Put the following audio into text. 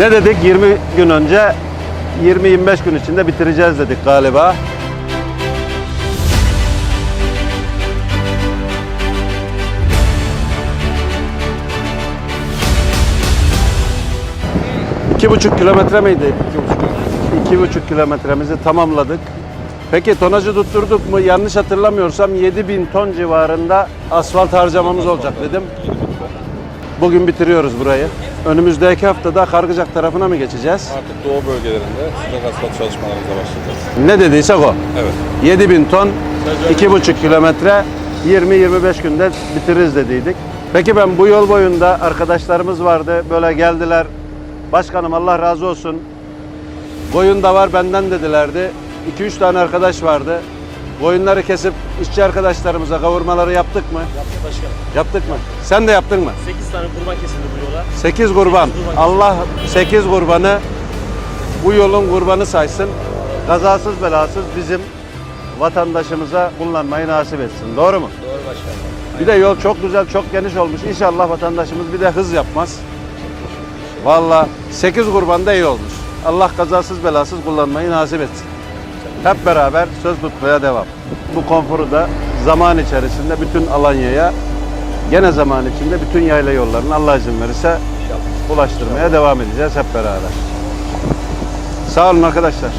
Ne dedik 20 gün önce 20-25 gün içinde bitireceğiz dedik galiba. İki buçuk kilometre miydi? İki buçuk. İki buçuk kilometremizi tamamladık. Peki tonajı tutturduk mu? Yanlış hatırlamıyorsam 7000 ton civarında asfalt harcamamız olacak dedim. Bugün bitiriyoruz burayı. Önümüzdeki haftada Kargıcak tarafına mı geçeceğiz? Artık doğu bölgelerinde sıcak asfalt çalışmalarımıza başlayacağız. Ne dediysek o. Evet. 7000 ton, 2,5 kilometre 20-25 günde bitiririz dediydik. Peki ben bu yol boyunda arkadaşlarımız vardı. Böyle geldiler. Başkanım Allah razı olsun. Koyun da var benden dedilerdi. 2-3 tane arkadaş vardı. Koyunları kesip işçi arkadaşlarımıza kavurmaları yaptık mı? Yaptı başkanım. Yaptık mı? Sen de yaptın mı? 8 tane kurban kesildi bu yola. 8 kurban. Allah 8 kurbanı bu yolun kurbanı saysın. Kazasız belasız bizim vatandaşımıza kullanmayı nasip etsin. Doğru mu? Doğru başkanım. Bir de yol çok güzel, çok geniş olmuş. İnşallah vatandaşımız bir de hız yapmaz. Valla 8 kurban da iyi olmuş. Allah kazasız belasız kullanmayı nasip etsin. Hep beraber söz tutmaya devam. Bu konforu da zaman içerisinde bütün Alanya'ya gene zaman içinde bütün yayla yollarını Allah izin verirse ulaştırmaya devam edeceğiz hep beraber. Sağ olun arkadaşlar.